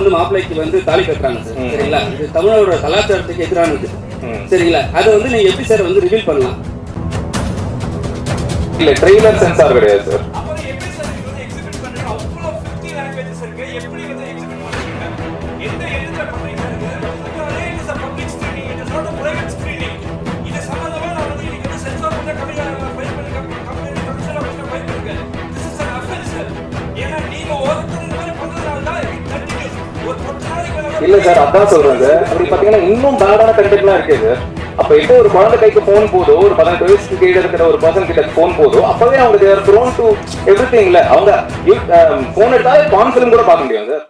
வந்து மாப்பிள்ளைக்கு வந்து தாலி கட்டுறாங்க சார் சரிங்களா? இது தமிழோட கலாச்சாரத்துக்கு எதிரானது. சரிங்களா? அதை வந்து நீங்க எப்படி சார் வந்து ரிவீல் பண்ணலாம்? இல்ல ட்ரெய்லர் சென்சார் கிடையாது சார். இல்ல சார் அதான் சொல்றேன் சார். அப்படி பாத்தீங்கன்னா இன்னும் பேடான கண்டென்ட்லாம் இருக்கு சார் அப்ப எப்போ ஒரு குழந்தை கைக்கு போன் போதோ ஒரு பதினெட்டு வயசுக்கு கீழே இருக்கிற ஒரு பர்சன் கிட்ட போன் போதோ அப்பவே அவங்க தேர் டு எவ்ரி திங்ல அவங்க போன் எடுத்தாலே பான் ஃபிலிம் கூட பார்க்க முடியும் சார்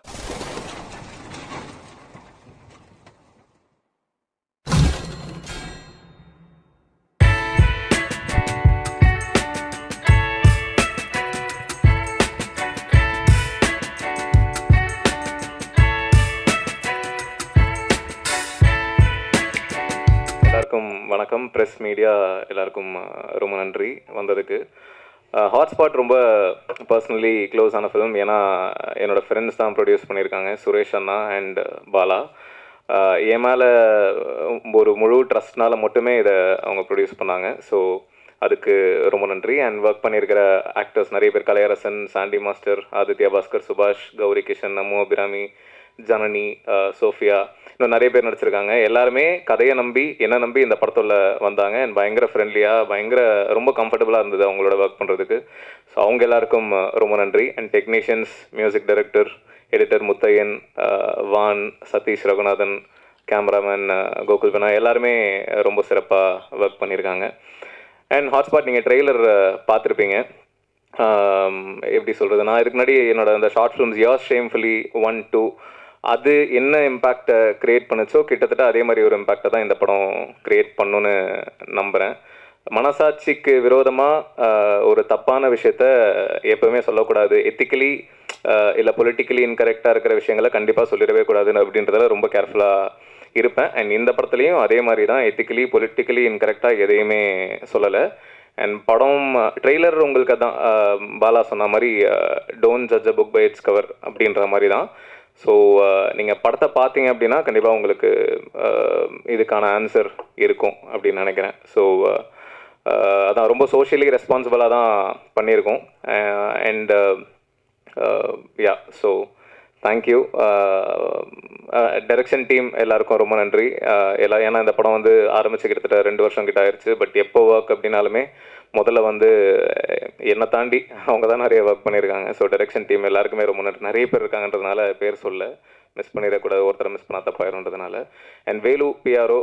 மீடியா எல்லாருக்கும் ரொம்ப நன்றி வந்ததுக்கு. ஹாட்ஸ்பாட் ரொம்ப பர்சனலி க்ளோஸ் ஆன ஃபிலிம் ஏன்னா என்னோடய ஃப்ரெண்ட்ஸ் தான் ப்ரொடியூஸ் பண்ணியிருக்காங்க. சுரேஷ் அண்ணா அண்ட் பாலா. என் மேலே ஒரு முழு ட்ரஸ்ட்னால் மட்டுமே இதை அவங்க ப்ரொடியூஸ் பண்ணாங்க. ஸோ அதுக்கு ரொம்ப நன்றி. அண்ட் ஒர்க் பண்ணியிருக்கிற ஆக்டர்ஸ் நிறைய பேர். கலையரசன் சாண்டி மாஸ்டர் ஆதித்யா பாஸ்கர் சுபாஷ் கௌரி கிஷன் நமோ அபிராமி ஜனனி சோஃபியா இன்னும் நிறைய பேர் நடிச்சிருக்காங்க. எல்லாருமே கதையை நம்பி என்ன நம்பி இந்த படத்தில் வந்தாங்க. அண்ட் பயங்கர ஃப்ரெண்ட்லியாக பயங்கர ரொம்ப கம்ஃபர்டபுளாக இருந்தது அவங்களோட ஒர்க் பண்ணுறதுக்கு ஸோ அவங்க எல்லாருக்கும் ரொம்ப நன்றி. And technicians music director editor Muthaiyan van Sathish Raghunathan cameraman Gokul பனா எல்லாருமே ரொம்ப சிறப்பாக ஒர்க் பண்ணியிருக்காங்க அண்ட் ஹாட்ஸ்பாட் நீங்கள் ட்ரெய்லர் பார்த்துருப்பீங்க. எப்படி சொல்கிறது நான் இதுக்கு முன்னாடி என்னோட அந்த short films your shamefully one two அது என்ன இம்பேக்டை க்ரியேட் பண்ணுச்சோ கிட்டத்தட்ட அதே மாதிரி ஒரு இம்பேக்டை தான் இந்த படம் க்ரியேட் பண்ணுன்னு நம்புகிறேன் மனசாட்சிக்கு விரோதமாக ஒரு தப்பான விஷயத்த எப்பவுமே சொல்லக்கூடாது. எத்திக்கலி இல்லை பொலிட்டிக்கலி இன்கரெக்டாக இருக்கிற விஷயங்களை கண்டிப்பாக சொல்லிடவே கூடாது அப்படின்றதில் ரொம்ப கேர்ஃபுல்லாக இருப்பேன். அண்ட் இந்த படத்துலையும் அதே மாதிரி தான். எத்திக்கலி பொலிட்டிக்கலி இன்கரெக்டாக எதையுமே சொல்லலை. அண்ட் படம் ட்ரெய்லர் உங்களுக்கு அதான் பாலா சொன்ன மாதிரி don't judge a book by it's cover அப்படின்ற மாதிரி தான். ஸோ uh, நீங்கள் படத்தை பார்த்தீங்க அப்படின்னா கண்டிப்பாக உங்களுக்கு uh, இதுக்கான ஆன்சர் இருக்கும் அப்படின்னு நினைக்கிறேன். ஸோ uh, அதான் ரொம்ப சோஷியலி ரெஸ்பான்சிபிளாக தான் பண்ணியிருக்கோம். And yeah so thank you direction team எல்லாருக்கும் ரொம்ப நன்றி. எல்லா ஏன்னா இந்த படம் வந்து ஆரம்பிச்சு கிட்டத்தட்ட ரெண்டு வருஷம் கிட்ட ஆயிடுச்சு பட் எப்போ ஒர்க் அப்படின்னாலுமே முதல்ல வந்து என்னை தாண்டி அவங்க தான் நிறைய ஒர்க் பண்ணியிருக்காங்க. ஸோ டைரக்ஷன் டீம் எல்லாருக்குமே ரொம்ப நன்றி. நிறைய பேர் இருக்காங்கன்றதுனால பேர் சொல்ல மிஸ் பண்ணிடக்கூடாது. ஒருத்தரை மிஸ் பண்ணா தப்பாயிருன்றதுனால அண்ட் வேலு பிஆர்ஓ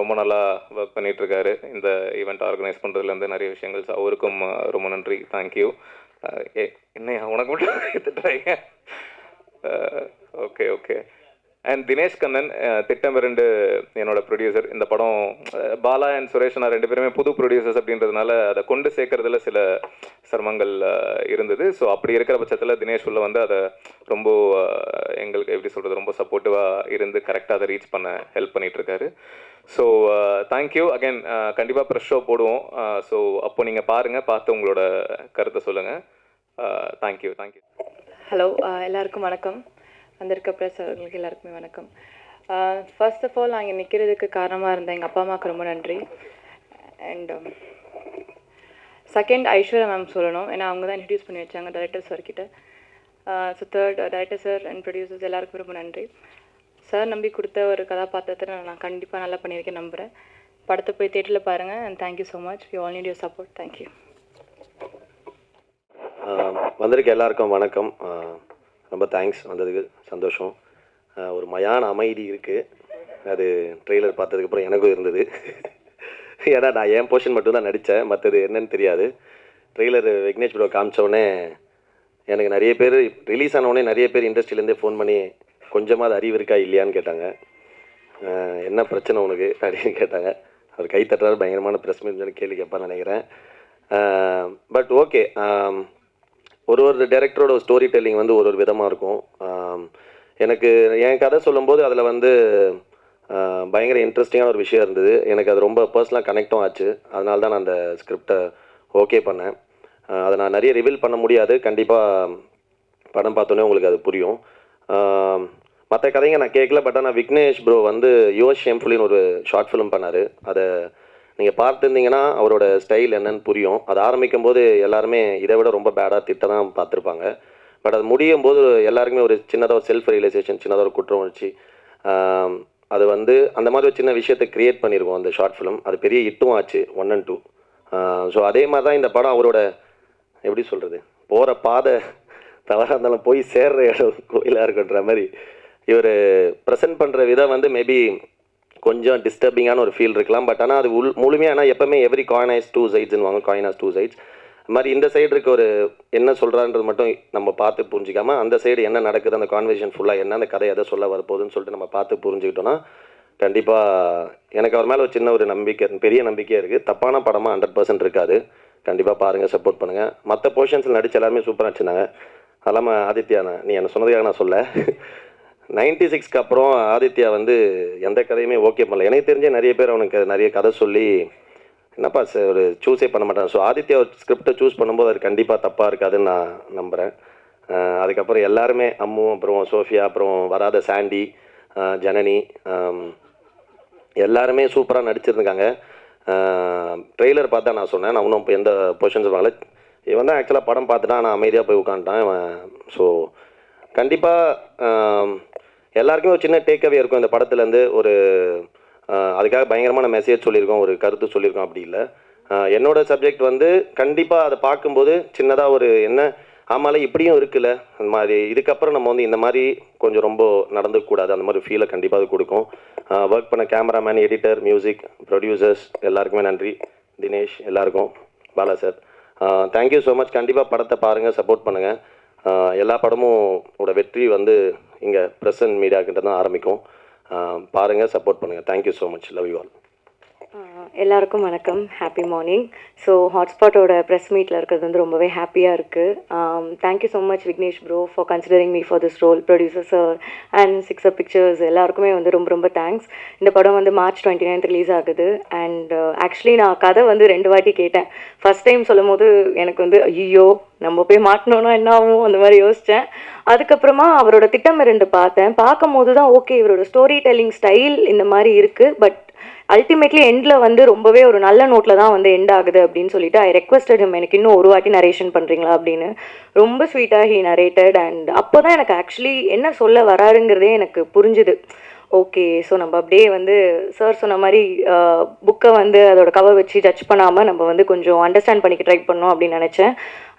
ரொம்ப நல்லா ஒர்க் பண்ணிகிட்ருக்காரு இந்த ஈவெண்ட் ஆர்கனைஸ் பண்ணுறதுலேருந்து நிறைய விஷயங்கள். அவருக்கும் ரொம்ப நன்றி. தேங்க்யூ என்னையா உனக்கு மட்டும் எடுத்துட்டாங்க okay okay and Dinesh Kannan திட்டம் இரண்டு என்னோட ப்ரொடியூசர் இந்த படம் பாலா அண்ட் சுரேஷ் நான் ரெண்டு பேருமே புது ப்ரொடியூசர்ஸ் அப்படின்றதுனால அதை கொண்டு சேர்க்கறதுல சில சிரமங்கள் uh, இருந்தது. ஸோ அப்படி இருக்கிற பட்சத்தில் தினேஷ் உள்ள வந்து அதை ரொம்ப uh, எங்களுக்கு எப்படி சொல்கிறது ரொம்ப சப்போர்ட்டிவாக இருந்து கரெக்டாக அதை ரீச் பண்ண ஹெல்ப் பண்ணிகிட்ருக்காரு ஸோ தேங்க்யூ uh, அகைன் கண்டிப்பாக ப்ரெஷ் ஷோ போடுவோம். ஸோ அப்போ நீங்கள் பாருங்கள் பார்த்து உங்களோட கருத்தை சொல்லுங்கள் தேங்க்யூ தேங்க்யூ ஹலோ எல்லாருக்கும் வணக்கம். வந்திருக்க ப்ரெஸ் அவர்களுக்கு எல்லாருக்குமே வணக்கம். ஃபர்ஸ்ட் ஆஃப் ஆல் நான் இங்கே நிற்கிறதுக்கு காரணமாக இருந்தேன் எங்கள் அப்பா அம்மாவுக்கு ரொம்ப நன்றி. And second um, Aishwarya ma'am சொல்லணும். ஏன்னா அவங்க தான் இன்ட்ரடியூஸ் பண்ணி வச்சாங்க டேரக்டர் சார்கிட்ட so third director sir and producers எல்லாருக்கும் ரொம்ப நன்றி. சார் நம்பி கொடுத்த ஒரு கதாபாத்திரத்தை நான் கண்டிப்பாக நல்லா பண்ணியிருக்கேன் நம்புகிறேன் படத்தை போய் தேட்டரில் பாருங்கள் and thank you so much you all need your support thank you வந்திருக்க எல்லாருக்கும் வணக்கம். ரொம்ப தேங்க்ஸ் வந்ததுக்கு சந்தோஷம். ஒரு மயான அமைதி இருக்குது அது ட்ரெய்லர் பார்த்ததுக்கப்புறம் எனக்கும் இருந்தது. ஏன்னா நான் என் போர்ஷன் மட்டும் தான் நடித்தேன் மற்றது என்னன்னு தெரியாது. ட்ரெய்லர் விக்னேஷ் ப்ரோ காமிச்சோடனே எனக்கு நிறைய பேர் ரிலீஸ் ஆனவுடனே நிறைய பேர் இண்டஸ்ட்ரியிலேருந்தே ஃபோன் பண்ணி கொஞ்சமாவது அறிவு இருக்கா இல்லையான்னு கேட்டாங்க. என்ன பிரச்சனை உனக்கு? அப்படின்னு கேட்டாங்க. அவர் கை தட்டுறாரு. பயங்கரமான ப்ரெஸ் மீட் கேள்வி கேட்பான்னு நினைக்கிறேன். பட் ஓகே ஒரு ஒரு டேரக்டரோட ஸ்டோரி டெல்லிங் வந்து ஒரு ஒரு விதமாக இருக்கும். எனக்கு என் கதை சொல்லும்போது அதில் வந்து பயங்கர இன்ட்ரெஸ்டிங்கான ஒரு விஷயம் இருந்தது. எனக்கு அது ரொம்ப பர்சனலாக கனெக்டும் ஆச்சு. அதனால தான் நான் அந்த ஸ்கிரிப்டை ஓகே பண்ணேன். அதை நான் நிறைய ரிவீல் பண்ண முடியாது. கண்டிப்பாக படம் பார்த்தோன்னே உங்களுக்கு அது புரியும். மற்ற கதைங்க நான் கேட்கல பட் ஆனால் விக்னேஷ் ப்ரோ வந்து யுவர் ஷேம்ஃபுல்லின்னு ஒரு ஷார்ட் ஃபிலிம் பண்ணார். அதை நீங்கள் பார்த்துருந்தீங்கன்னா அவரோட ஸ்டைல் என்னன்னு புரியும். அது ஆரம்பிக்கும் போது எல்லாருமே இதை விட ரொம்ப பேடாக திட்ட தான் பார்த்துருப்பாங்க. பட் அது முடியும் போது எல்லாருக்குமே ஒரு சின்னதாக ஒரு செல்ஃப் ரியலைசேஷன் சின்னதாக ஒரு குற்றம் உணர்ச்சி அது வந்து அந்த மாதிரி ஒரு சின்ன விஷயத்தை கிரியேட் பண்ணியிருக்கோம் அந்த ஷார்ட் ஃபிலிம் அது பெரிய ஹிட்டும் ஆச்சு ஒன் அண்ட் டூ ஸோ அதே மாதிரி தான் இந்த படம் அவரோட எப்படி சொல்கிறது போகிற பாதை தவறாக இருந்தாலும் போய் சேர்ற இடம் கோயிலாக இருக்குன்ற மாதிரி. இவர் ப்ரெசென்ட் பண்ணுற விதம் வந்து மேபி கொஞ்சம் டிஸ்டர்பிங்கான ஒரு ஃபீல் இருக்கலாம். பட் ஆனால் அது உள் முழுமையாக ஆனால் எப்பவுமே எவ்ரி காயின் ஹைஸ் டூ சைட்ஸ்னு வாங்க. காயின் ஹாஸ் டூ சைட்ஸ் அது மாதிரி இந்த சைடு இருக்க ஒரு என்ன சொல்கிறான்றது மட்டும் நம்ம பார்த்து புரிஞ்சிக்காமல் அந்த சைடு என்ன நடக்குது அந்த கான்வர்சேஷன் ஃபுல்லாக என்ன அந்த கதை எதை சொல்ல வரப்போகுதுன்னு சொல்லிட்டு நம்ம பார்த்து புரிஞ்சுக்கிட்டோன்னா கண்டிப்பாக எனக்கு அவர் மேலே ஒரு சின்ன ஒரு நம்பிக்கை பெரிய நம்பிக்கையாக இருக்குது தப்பான படமாக ஹண்ட்ரட் பர்சன்ட் இருக்காது. கண்டிப்பாக பாருங்கள் சப்போர்ட் பண்ணுங்கள் மற்ற போர்ஷன்ஸில் நடிச்சு எல்லாருமே சூப்பராக நடிச்சிருந்தாங்க. அது இல்லாமல் ஆதித்யா நான் நீ என்ன சொன்னதுக்காக நான் சொல்ல. நைன்டி சிக்ஸ்க்கு அப்புறம் ஆதித்யா வந்து எந்த கதையுமே ஓகே பண்ணல. எனக்கு தெரிஞ்ச நிறைய பேர் அவனுக்கு நிறைய கதை சொல்லி என்னப்பா சார் ஒரு சூஸே பண்ண மாட்டான் ஸோ ஆதித்யா ஸ்கிரிப்டை சூஸ் பண்ணும்போது அது கண்டிப்பாக தப்பாக இருக்காதுன்னு நான் நம்புகிறேன் அதுக்கப்புறம் எல்லாருமே அம்மு அப்புறம் சோஃபியா அப்புறம் வராத சாண்டி ஜனனி எல்லாருமே சூப்பராக நடிச்சிருந்தாங்க ட்ரெய்லர் பார்த்தா நான் சொன்னேன். நான் இன்னும் இப்போ எந்த பொசிஷன்ஸ் வாங்கல இவன் தான் ஆக்சுவலாக படம் பார்த்துட்டான். நான் அமைதியாக போய் உட்காந்துட்டான். இவன் ஸோ கண்டிப்பாக எல்லாருக்குமே ஒரு சின்ன டேக்அவே இருக்கும். இந்த படத்துலேருந்து ஒரு அதுக்காக பயங்கரமான மெசேஜ் சொல்லியிருக்கோம் ஒரு கருத்து சொல்லியிருக்கோம் அப்படி இல்லை. என்னோடய என்னோட சப்ஜெக்ட் வந்து கண்டிப்பாக அதை பார்க்கும்போது சின்னதாக ஒரு என்ன ஆமால இப்படியும் இருக்குல்ல அந்த மாதிரி. இதுக்கப்புறம் நம்ம வந்து இந்த மாதிரி கொஞ்சம் ரொம்ப நடந்துக்கூடாது அந்த மாதிரி ஃபீலை கண்டிப்பாக அது கொடுக்கும். ஒர்க் பண்ண கேமராமேன் எடிட்டர் மியூசிக் ப்ரொடியூசர்ஸ் எல்லாருக்குமே நன்றி. தினேஷ் எல்லாருக்கும். Bala sir. Thank you so much கண்டிப்பாக படத்தை பாருங்கள் சப்போர்ட் பண்ணுங்கள் எல்லா படமும் ஓட வெற்றி வந்து இங்கே ப்ரெசன்ட் மீடியா கிட்ட தான் ஆரம்பிக்கும். பாருங்கள் சப்போர்ட் பண்ணுங்கள் thank you so much love you all எல்லாருக்கும் வணக்கம். ஹாப்பி மார்னிங் ஸோ ஹாட்ஸ்பாட்டோட ப்ரெஸ் மீட்டில் இருக்கிறது வந்து ரொம்பவே ஹாப்பியாக இருக்குது thank you so much Vignesh bro for considering me for this role producer sir and six pictures எல்லாருக்குமே வந்து ரொம்ப ரொம்ப தேங்க்ஸ் இந்த படம் வந்து மார்ச் டுவெண்ட்டி நைன்த் ரிலீஸ் ஆகுது அண்ட் ஆக்சுவலி uh, நான் கதை வந்து ரெண்டு வாட்டி கேட்டேன். ஃபர்ஸ்ட் டைம் சொல்லும் போது எனக்கு வந்து ஐயோ நம்ம போய் மாட்டினோன்னா என்ன ஆகும்? அந்த மாதிரி யோசித்தேன் அதுக்கப்புறமா அவரோட திட்டம் ரெண்டு பார்த்தேன். பார்க்கும்போது தான் ஓகே இவரோட ஸ்டோரி டெல்லிங் ஸ்டைல் இந்த மாதிரி இருக்குது பட் அல்டிமேட்லி எண்டில் வந்து ரொம்பவே ஒரு நல்ல நோட்டில் தான் வந்து எண்ட் ஆகுது அப்படின்னு சொல்லிட்டு ஐ ரெக்வஸ்டட் ஹிம் எனக்கு இன்னும் ஒரு வாட்டி நரேஷன் பண்ணுறீங்களா அப்படின்னு ரொம்ப ஸ்வீட்டாக ஹி நரேட்டட் அண்ட் அப்போ தான் எனக்கு ஆக்சுவலி என்ன சொல்ல வராருங்கிறதே எனக்கு புரிஞ்சுது. ஓகே ஸோ நம்ம அப்படியே வந்து சார் சொன்ன மாதிரி புக்கை வந்து அதோட கவர் வச்சு ஜட்ஜ் பண்ணாமல் நம்ம வந்து கொஞ்சம் அண்டர்ஸ்டாண்ட் பண்ணிக்க ட்ரை பண்ணோம் அப்படின்னு நினச்சேன்.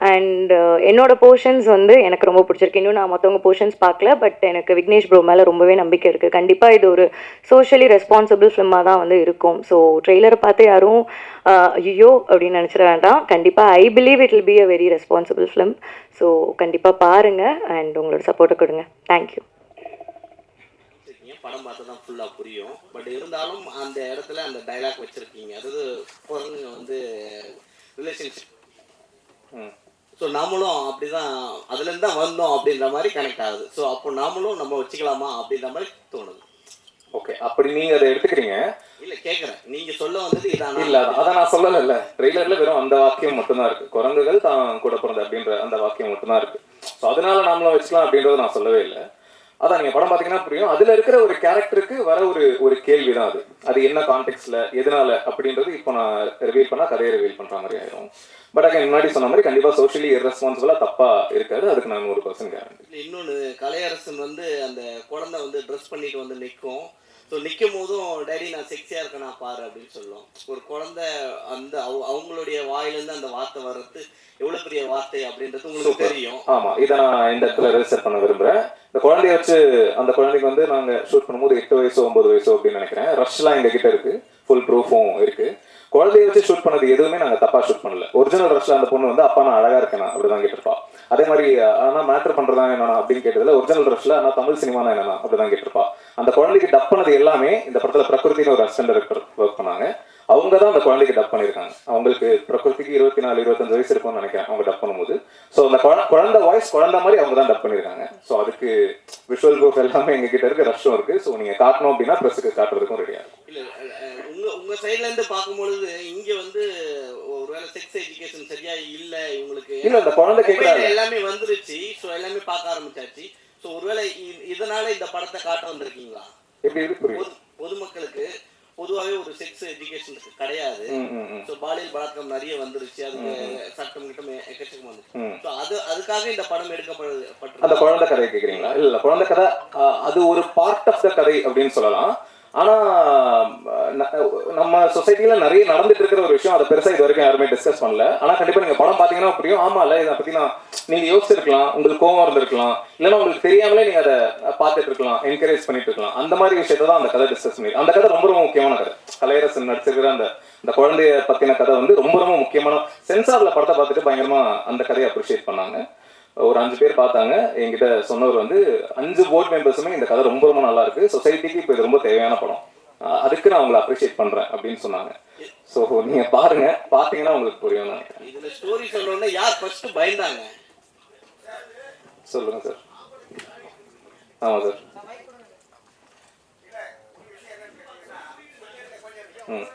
அண்ட் என்னோட போர்ஷன்ஸ் வந்து எனக்கு ரொம்ப பிடிச்சிருக்கு. இன்னும் நான் மற்றவங்க போர்ஷன்ஸ் பார்க்கல பட் எனக்கு விக்னேஷ் ப்ரோ மேலே ரொம்பவே நம்பிக்கை இருக்குது கண்டிப்பாக இது ஒரு சோஷியலி ரெஸ்பான்சிபிள் ஃபிலிமாக தான் வந்து இருக்கும். ஸோ ட்ரெய்லரை பார்த்து யாரும் ஐயோ அப்படின்னு நினச்சிட வேண்டாம். கண்டிப்பாக I believe it will be a very responsible film so கண்டிப்பாக பாருங்கள் அண்ட் உங்களோட சப்போர்ட்டை கொடுங்க. தேங்க்யூ படம் பார்த்தா தான் ஃபுல்லாக புரியும். பட் இருந்தாலும் அந்த இடத்துல அந்த டைலாக் வச்சிருக்கீங்க. அதாவது குரங்குங்க வந்து ரிலேஷன்ஷிப் ஸோ நாமளும் அப்படிதான் அதுலேருந்து தான் வந்தோம் அப்படின்ற மாதிரி கனெக்ட் ஆகுது. ஸோ அப்போ நாமளும் நம்ம வச்சுக்கலாமா அப்படின்ற மாதிரி தோணுது. ஓகே அப்படி நீங்க அதை எடுத்துக்கிறீங்க. இல்லை கேட்குறேன் நீங்கள் சொல்ல வந்தது இதானா. இல்ல அதை நான் சொல்லல ட்ரெய்லர்ல வெறும் அந்த வாக்கியம் மட்டும்தான் இருக்கு. குரங்குகள் தான் கூட பிறந்த அப்படின்ற அந்த வாக்கியம் மட்டும்தான் இருக்கு. ஸோ அதனால நாமளும் வச்சுக்கலாம் அப்படின்றத நான் சொல்லவே இல்லை. அதான் நீங்க படம் பாத்தீங்கன்னா புரியும். அதுல இருக்கிற ஒரு கேரக்டருக்கு வர ஒரு ஒரு கேள்வி தான் அது. அது என்ன கான்டெக்ட்ல எதனால அப்படின்றது இப்போ நான் ரிவீல் பண்ணா கதையை ரிவீல் பண்ற மாதிரி ஆயிரும். பட் அங்கே முன்னாடி சொன்ன மாதிரி கண்டிப்பா சோஷியலி irresponsible-ஆ தப்பா இருக்காது. அதுக்கு நான் ஒரு பர்சன்ட் கேரண்டி இல்லை இன்னொன்று கலையரசன் வந்து அந்த குழந்தை வந்து ட்ரெஸ் பண்ணிட்டு வந்து நிற்கும் ஸோ நிற்கும் போதும் டேடி நான் செக்ஸியாக இருக்கேனா பாரு அப்படின்னு சொல்லும். ஒரு குழந்தை அந்த அவ- அவங்களுடைய வாயிலேருந்து அந்த வார்த்தை வர்றது எவ்வளோ பெரிய வார்த்தை அப்படின்றது உங்களுக்கு தெரியும். ஆமா இதை நான் இந்த இடத்துல ரெஜிஸ்டர் பண்ண விரும்புறேன். இந்த குழந்தைய வச்சு அந்த குழந்தைக்கு வந்து நாங்க ஷூட் பண்ணும்போது எட்டு வயசோ ஒன்பது வயசோ அப்படின்னு நினைக்கிறேன். ரஷ்லாம் எங்க கிட்ட இருக்கு. ஃபுல் ப்ரூஃபும் இருக்கு. குழந்தைய வச்சு ஷூட் பண்ணது எதுவுமே நாங்க தப்பா ஷூட் பண்ணல. ஒரிஜினல் ரஷ்ல அந்த பொண்ணு வந்து அப்பா நான் அழகா இருக்கேனா? அப்படிதான் கேட்டிருப்பா. அதே மாதிரி ஆனா மேட்டர் பண்றதா என்னன்னா அப்படின்னு கேட்டதுல ஒரிஜினல் ரஷ்ல ஆனா தமிழ் சினிமா என்னன்னா அப்படிதான் கேட்டிருப்பா. அந்த குழந்தைக்கு டப் பண்ணது எல்லாமே இந்த படத்துல பிரகிருத்தின்னு ஒரு அசிஸ்டன்ட் ஒர்க் பண்ணாங்க. அவங்க தான் அந்த குழந்தைக்கு டப் பண்ணியிருக்காங்க. அவங்களுக்கு பிரகிருதிக்கு இருபத்தி நாலு இருபத்தஞ்சு வயசு இருக்கும்னு நினைக்கிறேன் அவங்க டப் பண்ணும்போது. ஸோ அந்த குழந்தை வாய்ஸ் குழந்தை மாதிரி அவங்க தான் டப் பண்ணியிருக்காங்க. ஸோ அதுக்கு விஷுவல் ப்ரூஃப் எல்லாமே எங்ககிட்ட இருக்கு ரஷ்ஷும் இருக்கு. ஸோ நீங்க காட்டணும் அப்படின்னா ப்ரெஸ்ஸுக்கு காட்டுறதுக்கும் ரெடியா இருக்கும். உங்க சைட்ல இருந்து பார்க்கும்பொழுது இங்க வந்து ஒருவேளை செக்ஸ் எஜுகேஷன் சரியா இல்ல இவங்களுக்கு இல்ல, அந்த குழந்தை கேக்குறாங்க. எல்லாமே வந்துருச்சு. ஸோ எல்லாமே பார்க்க ஆரம்பிச்சாச்சு. ஸோ ஒருவேளை இதனால இந்த படத்தை காட்ட வந்திருக்கீங்களா? பொதுமக்களுக்கு பொதுவாகவே ஒரு செக்ஸ் எஜுகேஷன் கிடையாது. ஸோ பாலியல் பழக்கம் நிறைய வந்துருச்சு. அதுக்கு சட்டம் கிட்டம் எக்கச்சக்கம் வந்துருச்சு. ம். ஸோ அது அதுக்காக இந்த படம் அந்த எடுக்கப்பட்டு குழந்தை கதை கேக்குறீங்களா இல்ல குழந்தை கதை அது ஒரு பார்ட் ஆஃப் த கதை அப்படின்னு சொல்லலாம். ஆனா நம்ம சொசைட்டில நிறைய நடந்துட்டு இருக்கிற ஒரு விஷயம் அதை பெருசா இது வரைக்கும் யாருமே டிஸ்கஸ் பண்ணல. ஆனா கண்டிப்பா நீங்க படம் பாத்தீங்கன்னா புரியும். ஆமா இல்ல இதை பத்தி நான் நீங்க யோசிச்சிருக்கலாம். உங்களுக்கு கோவம் இருந்திருக்கலாம். இல்லைன்னா உங்களுக்கு தெரியாமலே நீங்க அதை பார்த்துட்டு இருக்கலாம் என்கரேஜ் பண்ணிட்டு இருக்கலாம் அந்த மாதிரி விஷயத்தை தான் அந்த கதை டிஸ்கஸ் பண்ணி அந்த கதை ரொம்ப ரொம்ப முக்கியமான கதை. கலையரசன் நடிச்சிருக்கிற அந்த இந்த குழந்தைய பத்தின கதை வந்து ரொம்ப ரொம்ப முக்கியமான சென்சார்ல படத்தை பார்த்துட்டு பயங்கரமா அந்த கதையை அப்ரிஷியேட் பண்ணாங்க. ஒரு அஞ்சு பேர் பார்த்தாங்க. என்கிட்ட சொன்னவர் வந்து அஞ்சு போர்ட் மெம்பர்ஸுமே இந்த கதை ரொம்ப ரொம்ப நல்லா இருக்கு. சொசைட்டிக்கு இப்போ இது ரொம்ப தேவையான படம். அதுக்கு நான் உங்களை அப்ரிஷியேட் பண்றேன் அப்படின்னு சொன்னாங்க. ஸோ நீங்க பாருங்க. பார்த்தீங்கன்னா உங்களுக்கு புரியும் இதுல ஸ்டோரி சொல்றோம்னா யார் ஃபர்ஸ்ட் பயந்தாங்க? சொல்லுங்க சார் ஆமா சார் ம்.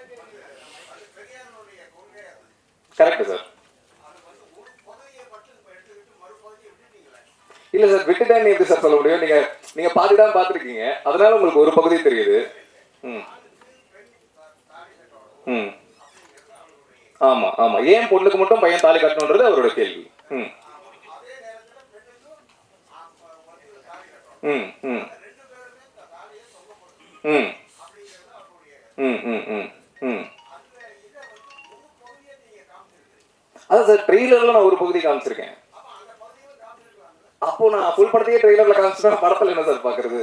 கரெக்ட் சார் இல்ல சார் விட்டுட்டேன்னு எப்படி சார் சொல்ல முடியும். நீங்க நீங்க பாதி பாத்துருக்கீங்க பார்த்துருக்கீங்க. அதனால உங்களுக்கு ஒரு பகுதி தெரியுது. ம். ம். ஆமா ஆமா. ஏன் பொண்ணுக்கு மட்டும் பையன் தாலி கட்டணுன்றது அவரோட கேள்வி. ம். ம் ம். ம். ம் ம் ம் ம். அதான் சார் ட்ரெய்லர்ல நான் ஒரு பகுதி காமிச்சிருக்கேன். அப்போ நான் ஃபுல் படத்தையே ட்ரெய்லர்ல காமிச்சிட்டா படத்துல என்ன சார் பாக்குறது?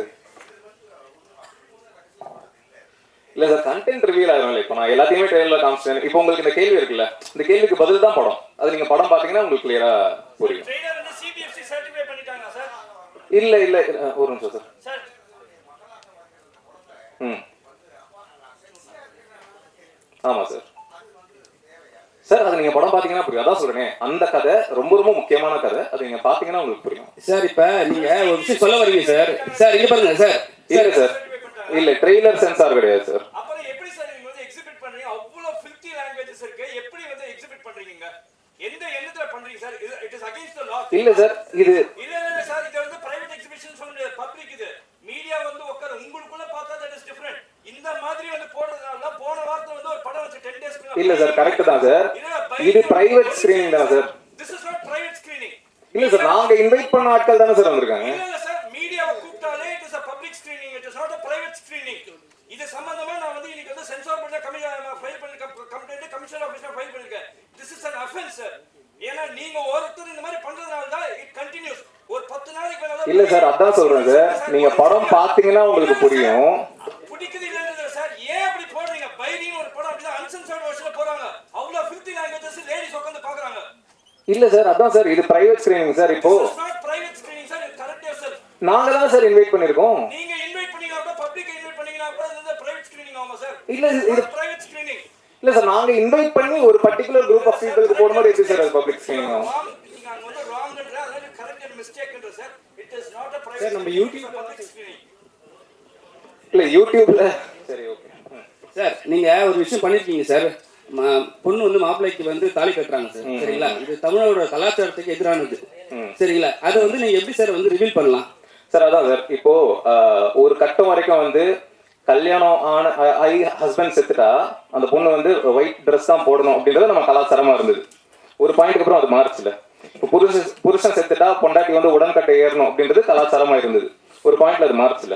இல்ல சார் கண்டென்ட் ரிவீல் ஆகும் இப்போ நான் எல்லாத்தையுமே ட்ரெய்லர்ல காமிச்சிட்டேன். இப்போ உங்களுக்கு இந்த கேள்வி இருக்குல்ல? இந்த கேள்விக்கு பதில் தான் படம். அது நீங்க படம் பாத்தீங்கன்னா உங்களுக்கு கிளியரா புரியும். இல்ல இல்ல. இல்ல, ஒரு நிமிஷம் சார் சார் ம். ஆமா சார் சார் அது நீங்க படம் பாத்தீங்கன்னா புரியும். அதான் சொல்றேன். அந்த கதை ரொம்ப ரொம்ப முக்கியமான கதை. அது நீங்க பாத்தீங்கன்னா உங்களுக்கு புரியும். சார் இப்ப நீங்க ஒரு விஷயம் சொல்ல வரீங்க சார். சார் இங்க பாருங்க சார். இல்ல சார். இல்ல ட்ரெய்லர் சென்சார் கிடையாது சார். எப்படி சார் நீங்க வந்து எக்ஸிபிட் பண்றீங்க அவ்வளவு 50 லாங்குவேஜஸ் இருக்கு எப்படி வந்து எக்ஸிபிட் பண்றீங்க எந்த எண்ணத்துல பண்றீங்க sir it is against the law இல்ல சார் இது இல்ல இல்ல சார் இது வந்து பிரைவேட் எக்ஸிபிஷன் சொல்ல முடியாது பப்ளிக் இது மீடியா வந்து உட்கார உங்களுக்குள்ள பார்த்தா தட் இஸ் டிஃபரெண்ட் இந்த மாதிரி வந்து போடுறதுனால போன வாரத்துல வந்து ஒரு படம் வச்சு 10 டேஸ்க்கு இல்ல சார் கரெக்ட் தான் சார் இது பிரைவேட் ஸ்கிரீனிங் தானே சார் இல்ல சார் நாங்க இன்வைட் பண்ண ஆட்கள் தானே சார் வந்திருக்காங்க. இல்ல இல்ல சார் மீடியாவை கூப்பிட்டாலே it is public screening it is not private screening இது சம்பந்தமா நான் வந்து இன்னைக்கு வந்து சென்சார் பண்ண கமி ஃபைல் பண்ணி கம்ப்ளைண்ட் கமிஷனர் ஆஃபீஸ்ல ஃபைல் பண்ணிருக்கேன். திஸ் இஸ் offense சார் ஏன்னா நீங்க ஒருத்தர் இந்த மாதிரி பண்றதுனால தான் இட் கண்டினியூஸ் ஒரு பத்து நாளைக்கு இல்ல சார் அதான் சொல்றேன் சார் நீங்க படம் பாத்தீங்கன்னா உங்களுக்கு புரியும். பிடிக்குது இல்லைன்றது சார் ஏன் அப்படி போடுறீங்க? பைரின்னு ஒரு படம் அப்படிதான் அன்சென்சார்ட் இல்ல சார் அதான் சார் இது பிரைவேட் ஸ்கிரீனிங் சார் இப்போ. Private screening sir correct sir நாங்க தான் சார் இன்வைட் பண்ணிருக்கோம். நீங்க இன்வைட் பண்ணீங்கன்னா கூட பப்ளிக் இன்வைட் பண்ணீங்கன்னா கூட இது பிரைவேட் ஸ்கிரீனிங் ஆமா சார் இல்ல, இது- பிரைவேட் ஸ்கிரீனிங் இல்ல சார் நாங்க இன்வைட் பண்ணி ஒரு பர்டிகுலர் குரூப் ஆஃப் பீப்புளுக்கு போடும்போது எப்படி சார் அது பப்ளிக் ஸ்கிரீனிங் ஆகும் நீங்க அங்க வந்து ராங்ன்ற அதாவது correct and மிஸ்டேக்ன்ற sir it is not a private sir, நம்ம a public screening. இல்ல யூடியூப்ல சரி ஓகே சார் நீங்க ஒரு விஷயம் பண்ணிருக்கீங்க சார் பொண்ணு வந்து மாப்பிள்ளைக்கு வந்து தாலி கட்டுறாங்க சார் சரிங்களா? இது தமிழோட கலாச்சாரத்துக்கு எதிரானது சரிங்களா? அதை வந்து நீங்க எப்படி சார் வந்து ரிவீல் பண்ணலாம்? சார் அதான் சார் இப்போ ஒரு கட்டம் வரைக்கும் வந்து கல்யாணம் ஆன ஐ ஹஸ்பண்ட் செத்துட்டா அந்த பொண்ணு வந்து ஒயிட் ட்ரெஸ் தான் போடணும் அப்படின்றது நம்ம கலாச்சாரமா இருந்தது. ஒரு பாயிண்ட்க்கு அப்புறம் அது மாறுச்சுல. இப்போ புருஷன் புருஷன் செத்துட்டா பொண்டாட்டி வந்து உடன்கட்டை ஏறணும் அப்படின்றது கலாச்சாரமா இருந்தது. ஒரு பாயிண்ட்ல அது மாறுச்சுல.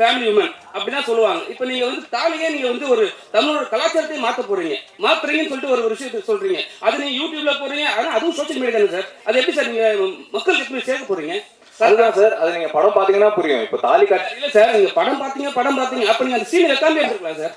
ஃபேமிலி உமன் அப்படிதான் சொல்லுவாங்க. இப்போ நீங்க வந்து தாலியே நீங்க வந்து ஒரு தமிழோட கலாச்சாரத்தையும் மாத்த போறீங்க. மாத்துறீங்கன்னு சொல்லிட்டு ஒரு விஷயத்தை சொல்றீங்க. அது நீங்க யூடியூப்ல போறீங்க ஆனா அதுவும் சோஷியல் மீடியா தானே சார் அது எப்படி சார் நீங்க மக்களுக்கு எப்படி சேர்க்க போறீங்க? அதுதான் சார் அது நீங்க படம் பாத்தீங்கன்னா புரியும். இப்போ தாலி கட் இல்ல சார் நீங்க படம் பாத்தீங்க படம் பாத்தீங்க அப்ப நீங்க அந்த சீன் வைக்காம எடுத்துக்கலாம் சார்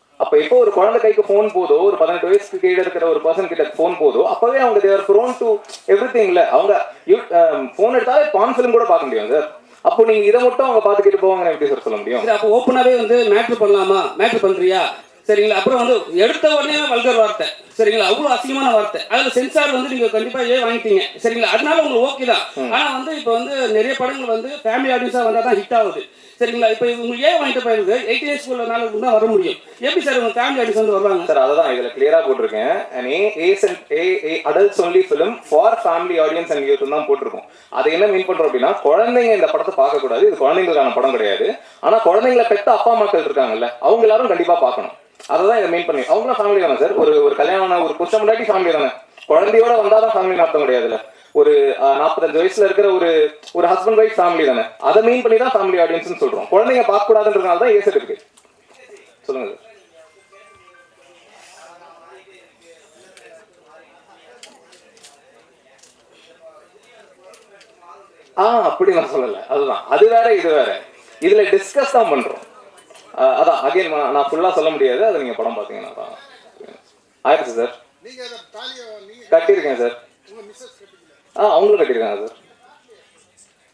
அப்ப எப்போ ஒரு குழந்தை கைக்கு போன் போதோ ஒரு பதினெட்டு வயசுக்கு கீழே இருக்கிற ஒரு பர்சன் கிட்ட போன் போதோ அப்பவே அவங்க தேர் ப்ரோன் டு எவ்ரி திங்ல அவங்க போன் um, எடுத்தாலே பான் ஃபிலிம் கூட பார்க்க முடியும் சார். அப்போ நீங்க இதை மட்டும் அவங்க பாத்துக்கிட்டு போவாங்க எப்படி சார் சொல்ல முடியும்? இது அப்போ ஓப்பனாவே வந்து மேட்ரு பண்ணலாமா? மேட்ரு பண்றியா? சரிங்களா? அப்புறம் வந்து எடுத்த உடனே வல்கர் வார்த்தை. சரிங்களா? அவ்வளவு அசிங்கமான வார்த்தை. அதுல சென்சார் வந்து நீங்க கண்டிப்பா ஏ வாங்கிட்டீங்க. சரிங்களா? அதனால உங்களுக்கு ஓகே தான். ஆனா வந்து இப்போ வந்து நிறைய படங்கள் வந்து ஃபேமிலி ஆடியன்ஸா வந்தா தான் ஹிட் ஆகுது. சரிங்களா? இப்போ உங்களுக்கு ஏன் வாங்கிட்ட போயிருக்கு எயிட் இயர்ஸ் நாள் தான் வர முடியும். எப்படி சார் உங்க ஃபேமிலி ஆடியன்ஸ் வந்து வருவாங்க? சார் அதான் இதுல கிளியரா போட்டிருக்கேன். A as A A adults only film for family audience and youth தான் போட்டிருக்கோம். அது என்ன மீன் பண்றோம் அப்படின்னா குழந்தைங்க இந்த படத்தை பார்க்க கூடாது. இது குழந்தைங்களுக்கான படம் கிடையாது. ஆனா குழந்தைங்களை பெத்த அப்பா மக்கள் இருக்காங்கல்ல அவங்க எல்லாரும் கண்டிப்பா பார்க்கணும். அதுதான் இதை மீன் பண்ணி. அவங்களும் ஃபேமிலி தானே சார் ஒரு ஒரு கல்யாணம் ஒரு புருஷ முன்னாடி ஃபேமிலி தானே? குழந்தையோட வந்தாதான் ஃபேமிலி நடத்த முடியாதுல்ல. ஒரு நாற்பத்தஞ்சு வயசுல இருக்கிற ஒரு ஒரு ஹஸ்பண்ட் ஒய்ஃப் ஃபேமிலி தானே? அதை மீன் பண்ணி தான் ஃபேமிலி ஆடியன்ஸ்னு சொல்றோம். குழந்தைங்க பார்க்க கூடாதுன்றதுனால தான் ஏசட் இருக்கு. சொல்லுங்க சார் ஆ அப்படி நான் சொல்லல. அதுதான். அது வேற இது வேற. இதுல டிஸ்கஸ் தான் பண்றோம். அதான் அகைன் நான் ஃபுல்லா சொல்ல முடியாது. அதை நீங்க படம் பாத்தீங்கன்னா தான். ஆயிடுச்சு சார் கட்டியிருக்கேன் சார் ஆ அவங்களும் கட்டியிருக்காங்க சார்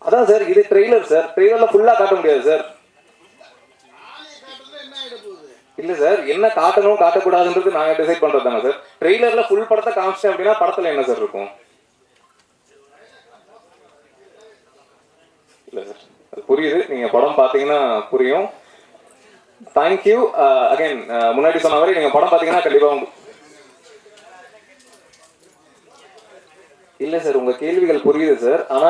அதான் சார் இது ட்ரெய்லர் சார் ட்ரெய்லர்ல ஃபுல்லா காட்ட முடியாது சார் இல்ல சார் என்ன காட்டணும் காட்டக்கூடாதுன்றது நாங்க டிசைட் பண்றது தானே சார் ட்ரெய்லர்ல ஃபுல் படத்தை காமிச்சிட்டேன் அப்படின்னா படத்துல என்ன சார் இருக்கும்? இல்ல சார் புரியுது. நீங்க படம் பாத்தீங்கன்னா புரியும். தேங்க்யூ அகைன் முன்னாடி சொன்ன மாதிரி நீங்க படம் பாத்தீங்கன்னா கண்டிப்பா உங்க இல்ல சார் உங்க கேள்விகள் புரியுது சார் ஆனா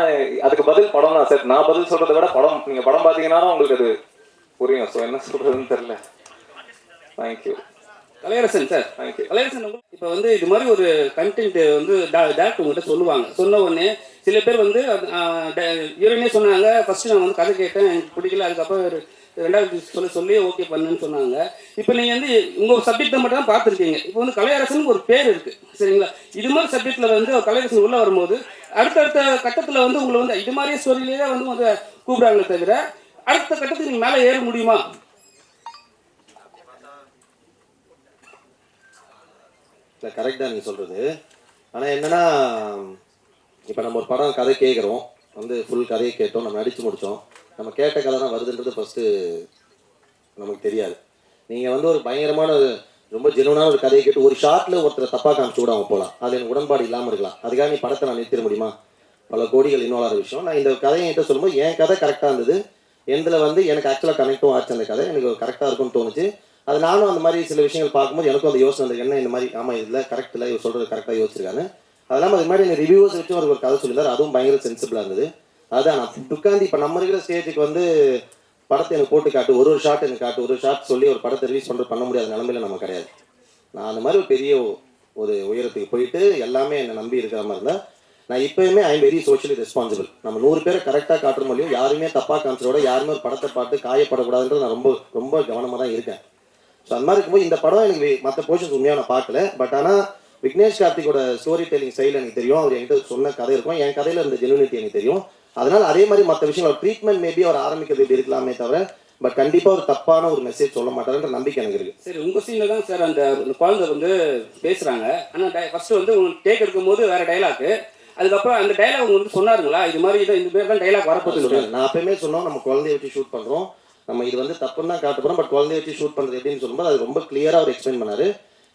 அதுக்கு பதில் படம் தான் சார் நான் பதில் சொல்றதை விட படம் நீங்க படம் பாத்தீங்கன்னா தான் உங்களுக்கு அது புரியும். ஸோ என்ன சொல்றதுன்னு தெரியல. தேங்க்யூ கலையரசன் சார் கலையரசன் இப்போ வந்து இது மாதிரி ஒரு கண்டென்ட் வந்து டேரக்டர் உங்கள்கிட்ட சொல்லுவாங்க. சொன்ன உடனே சில பேர் வந்து ஹீரோயினே சொன்னாங்க ஃபர்ஸ்ட் நான் வந்து கதை கேட்டேன் எனக்கு பிடிக்கல. அதுக்கப்புறம் ரெண்டாவது சொல்ல சொல்லி ஓகே பண்ணுன்னு சொன்னாங்க. இப்போ நீங்கள் வந்து உங்கள் சப்ஜெக்டை மட்டும் தான் பார்த்துருக்கீங்க. இப்போ வந்து கலையரசன் ஒரு பேர் இருக்குது சரிங்களா? இது மாதிரி சப்ஜெக்டில் வந்து கலையரசன் உள்ளே வரும்போது அடுத்தடுத்த கட்டத்தில் வந்து உங்களை வந்து இது மாதிரி ஸ்டோரியிலேயே வந்து வந்து கூப்பிடாங்களே தவிர அடுத்த கட்டத்துக்கு நீங்கள் மேலே ஏற முடியுமா? இல்லை கரெக்டாக நீங்கள் சொல்கிறது ஆனால் என்னன்னா இப்போ நம்ம ஒரு படம் கதை கேட்குறோம் வந்து ஃபுல் கதையை கேட்டோம் நம்ம நடித்து முடித்தோம் நம்ம கேட்ட கதை தான் வருதுன்றது ஃபஸ்ட்டு நமக்கு தெரியாது. நீங்கள் வந்து ஒரு பயங்கரமான ஒரு ரொம்ப ஜெனுவனான ஒரு கதையை கேட்டு ஒரு ஷார்ட்டில் ஒருத்தரை தப்பாக காமிச்சு கூட அவங்க போகலாம். அது எனக்கு உடன்பாடு இல்லாமல் இருக்கலாம். அதுக்காக நீ படத்தை நான் நிறுத்திட முடியுமா? பல கோடிகள் இன்வால்வ் ஆகிற விஷயம். நான் இந்த கதையை என்கிட்ட சொல்லும்போது என் கதை கரெக்டாக இருந்தது. எந்தில் வந்து எனக்கு ஆக்சுவலாக கனெக்டும் ஆச்சு அந்த கதை. எனக்கு கரெக்டாக இருக்கும்னு தோணுச்சு. அது நானும் அந்த மாதிரி சில விஷயங்கள் பார்க்கும்போது எனக்கும் அந்த யோசனை என்ன இந்த மாதிரி? ஆமாம் இதில் கரெக்ட் இல்லை. இவர் சொல்கிறது கரெக்டாக யோசிச்சிருக்காங்க அது இல்லாமல் அது மாதிரி எனக்கு ரிவ்யூஸ் வச்சு ஒரு கதை சொல்லியிருந்தார். அதுவும் பயங்கர சென்சிபிளாக இருந்தது. அதான் நான் உட்காந்து இப்போ நம்ம இருக்கிற ஸ்டேஜுக்கு வந்து படத்தை எனக்கு போட்டு காட்டு ஒரு ஒரு ஷாட் எனக்கு காட்டு ஒரு ஷாட் சொல்லி ஒரு படத்தை ரிலீஸ் பண்ணுறது பண்ண முடியாத நிலமையில நம்ம கிடையாது. நான் அந்த மாதிரி ஒரு பெரிய ஒரு உயரத்துக்கு போயிட்டு எல்லாமே என்னை நம்பி இருக்கிற மாதிரி இருந்தால் நான் இப்போயுமே ஐ வெரி சோஷியலி ரெஸ்பான்சிபிள் நம்ம நூறு பேரை கரெக்டாக காட்டுற முடியும் யாருமே தப்பாக காமிச்சதோட யாருமே ஒரு படத்தை பார்த்து காயப்படக்கூடாதுன்றது நான் ரொம்ப ரொம்ப கவனமாக தான் இருக்கேன். ஸோ அந்த மாதிரி இருக்கும்போது இந்த படம் எனக்கு மற்ற போர்ஷன்ஸ் உண்மையாக நான் பார்க்கல. பட் ஆனால் விக்னேஷ் கார்த்திகோட ஸ்டோரி டெல்லிங் ஸ்டைல் எனக்கு தெரியும். அவர் என்கிட்ட சொன்ன கதை இருக்கும். என் கதையில் இருந்த ஜெனுனிட்டி எனக்கு தெரியும். அதனால அதே மாதிரி மற்ற விஷயங்கள் ட்ரீட்மெண்ட் மேபி அவர் ஆரம்பிக்கிறது இப்படி இருக்கலாமே தவிர பட் கண்டிப்பாக ஒரு தப்பான ஒரு மெசேஜ் சொல்ல மாட்டாருன்ற நம்பிக்கை எனக்கு இருக்கு. சரி உங்க சீன்ல தான் சார் அந்த குழந்தை வந்து பேசுறாங்க. ஆனா ஃபர்ஸ்ட் வந்து உங்களுக்கு டேக் எடுக்கும்போது வேற டைலாக் அதுக்கப்புறம் அந்த டைலாக் உங்களுக்கு வந்து சொன்னாருங்களா? இது மாதிரி இதை இந்த பேர் தான் டைலாக் வரப்போகுது. நான் அப்பயுமே சொன்னோம் நம்ம குழந்தைய வச்சு ஷூட் பண்றோம். நம்ம இது வந்து தப்புன்னு தான் காட்ட போறோம் பட் குழந்தைய வச்சு ஷூட் பண்றது எப்படின்னு சொல்லும்போது அது ரொம்ப கிளியரா அவர் எக்ஸ்பிளைன் பண்ணாரு.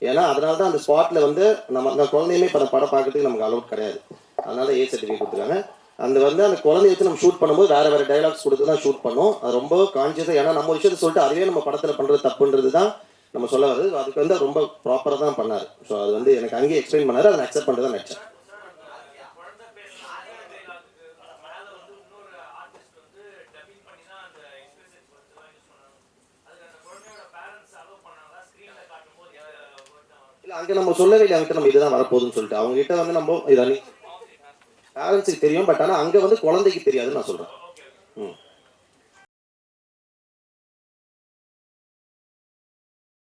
ஏன்னா அதனால தான் அந்த ஸ்பாட்ல வந்து நம்ம அந்த குழந்தையுமே இப்போ படம் பார்க்கறதுக்கு நமக்கு அலௌட் கிடையாது. அதனால ஏ சர்டிஃபிகேட் கொடுத்துருக்காங்க. அந்த வந்து அந்த குழந்தைய வச்சு நம்ம ஷூட் பண்ணும்போது வேற வேற டைலாக்ஸ் கொடுத்து தான் ஷூட் பண்ணோம். அது ரொம்ப கான்சியஸாக ஏன்னா நம்ம விஷயத்தை சொல்லிட்டு அதுவே நம்ம படத்தில் பண்ணுறது தப்புன்றது தான் நம்ம சொல்ல வருது அதுக்கு வந்து ரொம்ப ப்ராப்பராக தான் பண்ணார். ஸோ அது வந்து எனக்கு அங்கேயே எக்ஸ்பிளைன் பண்ணார். அதை அக்செப்ட் பண்ணுறது தான் நினச்சேன் இல்லை அங்கே நம்ம சொல்லவே இல்லை அவங்ககிட்ட நம்ம இதுதான் வரப்போகுதுன்னு சொல்லிட்டு. அவங்க கிட்ட வந்து நம்ம இதானே பேரண்ட்ஸுக்கு தெரியும் பட் ஆனால் அங்கே வந்து குழந்தைக்கு தெரியாதுன்னு நான் சொல்கிறேன் ம்.